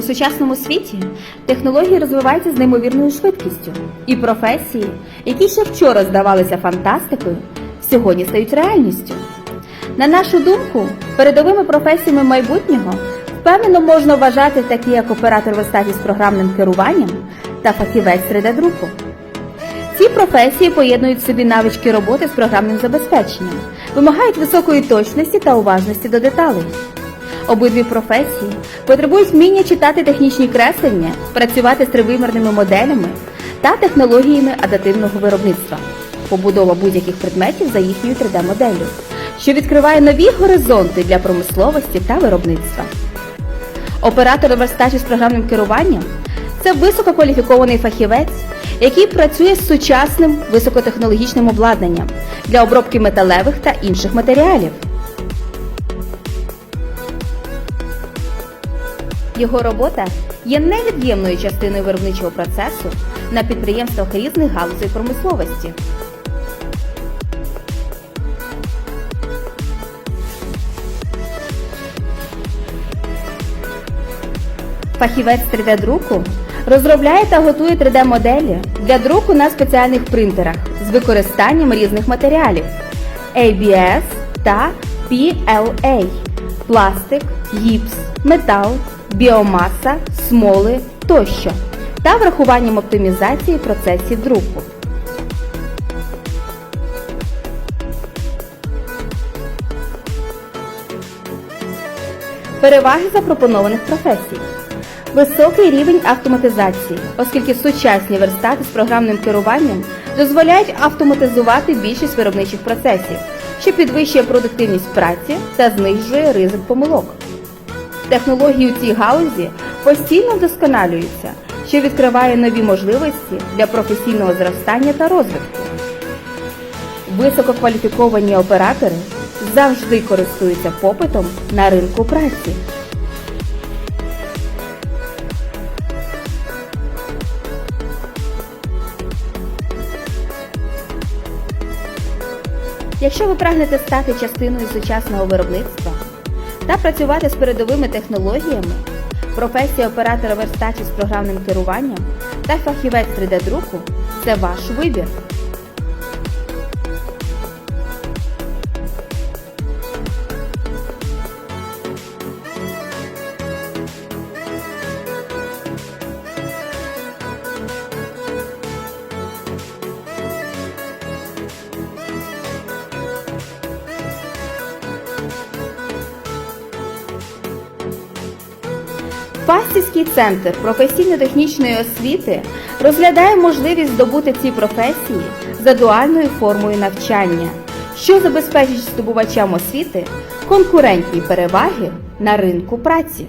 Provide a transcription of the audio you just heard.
У сучасному світі технології розвиваються з неймовірною швидкістю, і професії, які ще вчора здавалися фантастикою, сьогодні стають реальністю. На нашу думку, передовими професіями майбутнього впевнено можна вважати такі, як оператор верстаті з програмним керуванням та фахівець 3D-друку. Ці професії поєднують в собі навички роботи з програмним забезпеченням, вимагають високої точності та уважності до деталей. Обидві професії потребують вміння читати технічні креслення, працювати з тривимірними моделями та технологіями адаптивного виробництва, побудова будь-яких предметів за їхньою 3D-моделлю, що відкриває нові горизонти для промисловості та виробництва. Оператор верстачі з програмним керуванням це висококваліфікований фахівець, який працює з сучасним високотехнологічним обладнанням для обробки металевих та інших матеріалів. Його робота є невід'ємною частиною виробничого процесу на підприємствах різних галузей промисловості. Фахівець 3D-друку розробляє та готує 3D-моделі для друку на спеціальних принтерах з використанням різних матеріалів ABS та PLA – пластик, гіпс, метал, біомаса, смоли тощо та врахуванням оптимізації процесів друку. Переваги запропонованих професій. Високий рівень автоматизації, оскільки сучасні верстати з програмним керуванням дозволяють автоматизувати більшість виробничих процесів, що підвищує продуктивність праці та знижує ризик помилок. Технології у цій галузі постійно вдосконалюються, що відкриває нові можливості для професійного зростання та розвитку. Висококваліфіковані оператори завжди користуються попитом на ринку праці. Якщо ви прагнете стати частиною сучасного виробництва та працювати з передовими технологіями, професія оператора верстачі з програмним керуванням та фахівець 3D-друку це ваш вибір. Фастівський центр професійно-технічної освіти розглядає можливість здобути ці професії за дуальною формою навчання, що забезпечить здобувачам освіти конкурентні переваги на ринку праці.